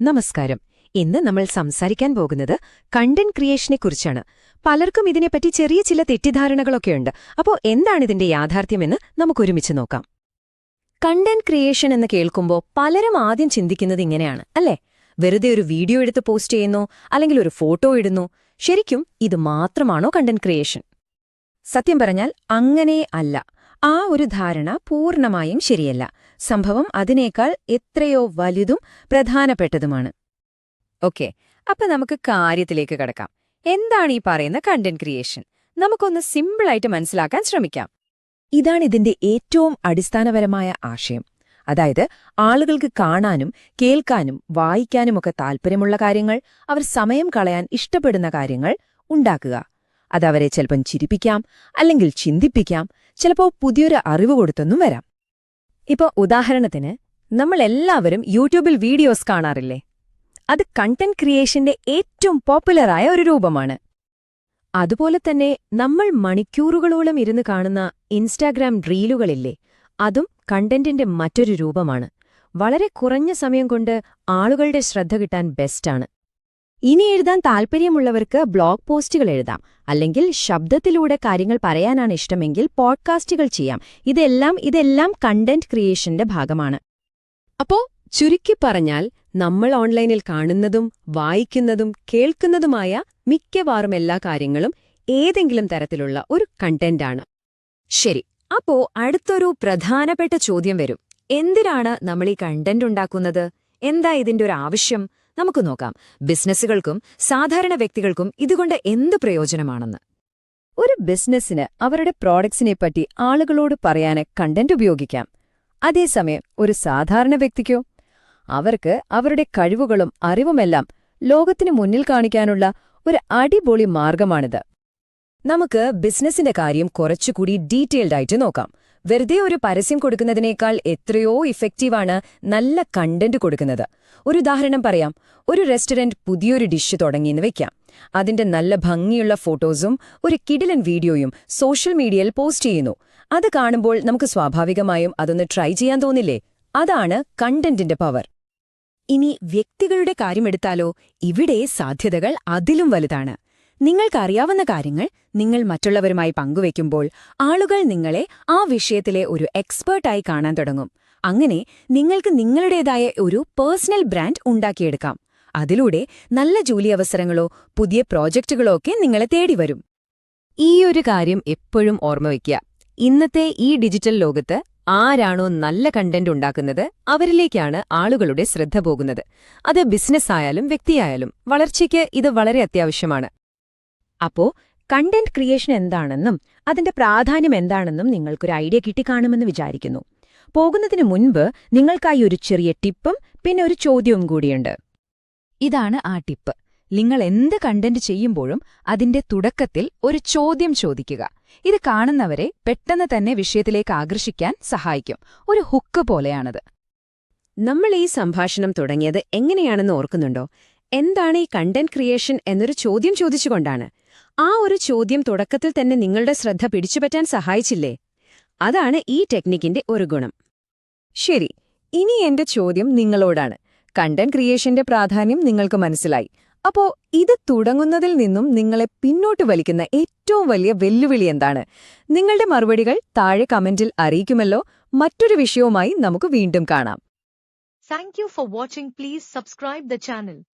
നമസ്കാരം. ഇന്ന് നമ്മൾ സംസാരിക്കാൻ പോകുന്നത് കണ്ടന്റ് ക്രിയേഷനെക്കുറിച്ചാണ് പലർക്കും ഇതിനെപ്പറ്റി ചെറിയ ചില തെറ്റിദ്ധാരണകളൊക്കെയുണ്ട്. അപ്പോൾ എന്താണ് ഇതിന്റെ യാഥാർത്ഥ്യമെന്ന് നമുക്കൊരുമിച്ച് നോക്കാം. കണ്ടന്റ് ക്രിയേഷൻ എന്ന് കേൾക്കുമ്പോൾ പലരും ആദ്യം ചിന്തിക്കുന്നത് ഇങ്ങനെയാണ് അല്ലേ? വെറുതെ ഒരു വീഡിയോ എടുത്ത് പോസ്റ്റ് ചെയ്യുന്നു അല്ലെങ്കിൽ ഒരു ഫോട്ടോ ഇടുന്നു. ശരിക്കും ഇത് മാത്രമാണോ കണ്ടന്റ് ക്രിയേഷൻ സത്യം പറഞ്ഞാൽ അങ്ങനെ അല്ല. ആ ഒരു ധാരണ പൂർണമായും ശരിയല്ല. സംഭവം അതിനേക്കാൾ എത്രയോ വലുതും പ്രധാനപ്പെട്ടതുമാണ്. ഓക്കെ അപ്പൊ നമുക്ക് കാര്യത്തിലേക്ക് കടക്കാം. എന്താണ് ഈ പറയുന്ന കണ്ടന്റ് ക്രിയേഷൻ നമുക്കൊന്ന് സിമ്പിളായിട്ട് മനസ്സിലാക്കാൻ ശ്രമിക്കാം. ഇതാണ് ഇതിന്റെ ഏറ്റവും അടിസ്ഥാനപരമായ ആശയം. അതായത് ആളുകൾക്ക് കാണാനും കേൾക്കാനും വായിക്കാനുമൊക്കെ താൽപ്പര്യമുള്ള കാര്യങ്ങൾ അവർ സമയം കളയാൻ ഇഷ്ടപ്പെടുന്ന കാര്യങ്ങൾ ഉണ്ടാക്കുക. അതവരെ ചിലപ്പം ചിരിപ്പിക്കാം അല്ലെങ്കിൽ ചിന്തിപ്പിക്കാം ചിലപ്പോൾ പുതിയൊരു അറിവ് കൊടുത്തെന്നും വരാം. ഇപ്പോൾ ഉദാഹരണത്തിന് നമ്മളെല്ലാവരും യൂട്യൂബിൽ വീഡിയോസ് കാണാറില്ലേ? അത് കണ്ടന്റ് ക്രിയേഷന്റെ ഏറ്റവും പോപ്പുലറായ ഒരു രൂപമാണ്. അതുപോലെ തന്നെ നമ്മൾ മണിക്കൂറുകളോളം ഇരുന്ന് കാണുന്ന ഇൻസ്റ്റാഗ്രാം റീലുകളില്ലേ അതും കണ്ടന്റിന്റെ മറ്റൊരു രൂപമാണ്. വളരെ കുറഞ്ഞ സമയം കൊണ്ട് ആളുകളുടെ ശ്രദ്ധ കിട്ടാൻ ബെസ്റ്റാണ് ഇനി എഴുതാൻ താൽപ്പര്യമുള്ളവർക്ക് ബ്ലോഗ് പോസ്റ്റുകൾ എഴുതാം. അല്ലെങ്കിൽ ശബ്ദത്തിലൂടെ കാര്യങ്ങൾ പറയാനാണ് ഇഷ്ടമെങ്കിൽ പോഡ്കാസ്റ്റുകൾ ചെയ്യാം. ഇതെല്ലാം ഇതെല്ലാം കണ്ടന്റ് ക്രിയേഷന്റെ ഭാഗമാണ്. അപ്പോ ചുരുക്കി പറഞ്ഞാൽ നമ്മൾ ഓൺലൈനിൽ കാണുന്നതും വായിക്കുന്നതും കേൾക്കുന്നതുമായ മിക്കവാറും എല്ലാ കാര്യങ്ങളും ഏതെങ്കിലും തരത്തിലുള്ള ഒരു കണ്ടന്റാണ് ശരി അപ്പോ അടുത്തൊരു പ്രധാനപ്പെട്ട ചോദ്യം വരും. എന്തിനാണ് നമ്മൾ ഈ കണ്ടന്റ് ഉണ്ടാക്കുന്നത്? എന്താ ഇതിന്റെ ഒരു ആവശ്യം? നമുക്ക് നോക്കാം. ബിസിനസ്സുകൾക്കും സാധാരണ വ്യക്തികൾക്കും ഇതുകൊണ്ട് എന്ത് പ്രയോജനമാണെന്ന്. ഒരു ബിസിനസ്സിന് അവരുടെ പ്രോഡക്ട്സിനെപ്പറ്റി ആളുകളോട് പറയാന് കണ്ടന്റ് ഉപയോഗിക്കാം. അതേസമയം ഒരു സാധാരണ വ്യക്തിക്കോ? അവർക്ക് അവരുടെ കഴിവുകളും അറിവുമെല്ലാം ലോകത്തിന് മുന്നിൽ കാണിക്കാനുള്ള ഒരു അടിപൊളി മാർഗമാണിത്. നമുക്ക് ബിസിനസിന്റെ കാര്യം കുറച്ചുകൂടി ഡീറ്റെയിൽഡായിട്ട് നോക്കാം. വെറുതെ ഒരു പരസ്യം കൊടുക്കുന്നതിനേക്കാൾ എത്രയോ ഇഫക്റ്റീവാണ് നല്ല കണ്ടന്റ് കൊടുക്കുന്നത്. ഒരു ഉദാഹരണം പറയാം. ഒരു റെസ്റ്റോറന്റ് പുതിയൊരു ഡിഷ് തുടങ്ങിയെന്ന് വെക്കാം. അതിന്റെ നല്ല ഭംഗിയുള്ള ഫോട്ടോസും ഒരു കിടിലൻ വീഡിയോയും സോഷ്യൽ മീഡിയയിൽ പോസ്റ്റ് ചെയ്യുന്നു. അത് കാണുമ്പോൾ നമുക്ക് സ്വാഭാവികമായും അതൊന്ന് ട്രൈ ചെയ്യാൻ തോന്നില്ലേ? അതാണ് കണ്ടന്റിന്റെ പവർ ഇനി വ്യക്തികളുടെ കാര്യമെടുത്താലോ? ഇവിടെ സാധ്യതകൾ അതിലും വലുതാണ്. നിങ്ങൾക്കറിയാവുന്ന കാര്യങ്ങൾ നിങ്ങൾ മറ്റുള്ളവരുമായി പങ്കുവയ്ക്കുമ്പോൾ ആളുകൾ നിങ്ങളെ ആ വിഷയത്തിലെ ഒരു എക്സ്പേർട്ടായി കാണാൻ തുടങ്ങും. അങ്ങനെ നിങ്ങൾക്ക് നിങ്ങളുടേതായ ഒരു പേഴ്സണൽ ബ്രാൻഡ് ഉണ്ടാക്കിയെടുക്കാം. അതിലൂടെ നല്ല ജോലി അവസരങ്ങളോ പുതിയ പ്രോജക്റ്റുകളോ ഒക്കെ നിങ്ങളെ തേടി വരും ഈ ഒരു കാര്യം എപ്പോഴും ഓർമ്മ വയ്ക്കുക ഇന്നത്തെ ഈ ഡിജിറ്റൽ ലോകത്ത് ആരാണോ നല്ല കണ്ടന്റ് ഉണ്ടാക്കുന്നത് അവരിലേക്കാണ് ആളുകളുടെ ശ്രദ്ധ പോകുന്നത്. അത് ബിസിനസ്സായാലും വ്യക്തിയായാലും വളർച്ചയ്ക്ക് ഇത് വളരെ അത്യാവശ്യമാണ്. അപ്പോ കണ്ടന്റ് ക്രിയേഷൻ എന്താണെന്നും അതിന്റെ പ്രാധാന്യം എന്താണെന്നും നിങ്ങൾക്കൊരു ഐഡിയ കിട്ടിക്കാണുമെന്ന് വിചാരിക്കുന്നു. പോകുന്നതിന് മുൻപ് നിങ്ങൾക്കായി ഒരു ചെറിയ ടിപ്പും പിന്നെ ഒരു ചോദ്യവും കൂടിയുണ്ട്. ഇതാണ് ആ ടിപ്പ്. നിങ്ങൾ എന്ത് കണ്ടന്റ് ചെയ്യുമ്പോഴും അതിന്റെ തുടക്കത്തിൽ ഒരു ചോദ്യം ചോദിക്കുക. ഇത് കാണുന്നവരെ പെട്ടെന്ന് തന്നെ വിഷയത്തിലേക്ക് ആകർഷിക്കാൻ സഹായിക്കും. ഒരു ഹുക്ക് പോലെയാണത്. നമ്മൾ ഈ സംഭാഷണം തുടങ്ങിയത് എങ്ങനെയാണെന്ന് ഓർക്കുന്നുണ്ടോ? എന്താണ് ഈ കണ്ടന്റ് ക്രിയേഷൻ എന്നൊരു ചോദ്യം ചോദിച്ചുകൊണ്ടാണ്. ആ ഒരു ചോദ്യം തുടക്കത്തിൽ തന്നെ നിങ്ങളുടെ ശ്രദ്ധ പിടിച്ചുപറ്റാൻ സഹായിച്ചില്ലേ? അതാണ് ഈ ടെക്നിക്കിന്റെ ഒരു ഗുണം. ശരി ഇനി എന്റെ ചോദ്യം നിങ്ങളോടാണ്. കണ്ടന്റ് ക്രിയേഷന്റെ പ്രാധാന്യം നിങ്ങൾക്ക് മനസ്സിലായി. അപ്പോ ഇത് തുടങ്ങുന്നതിൽ നിന്നും നിങ്ങളെ പിന്നോട്ട് വലിക്കുന്ന ഏറ്റവും വലിയ വെല്ലുവിളി എന്താണ്? നിങ്ങളുടെ മറുപടികൾ താഴെ കമന്റിൽ അറിയിക്കുമല്ലോ. മറ്റൊരു വിഷയവുമായി നമുക്ക് വീണ്ടും കാണാം. Thank for watching please subscribe the channel.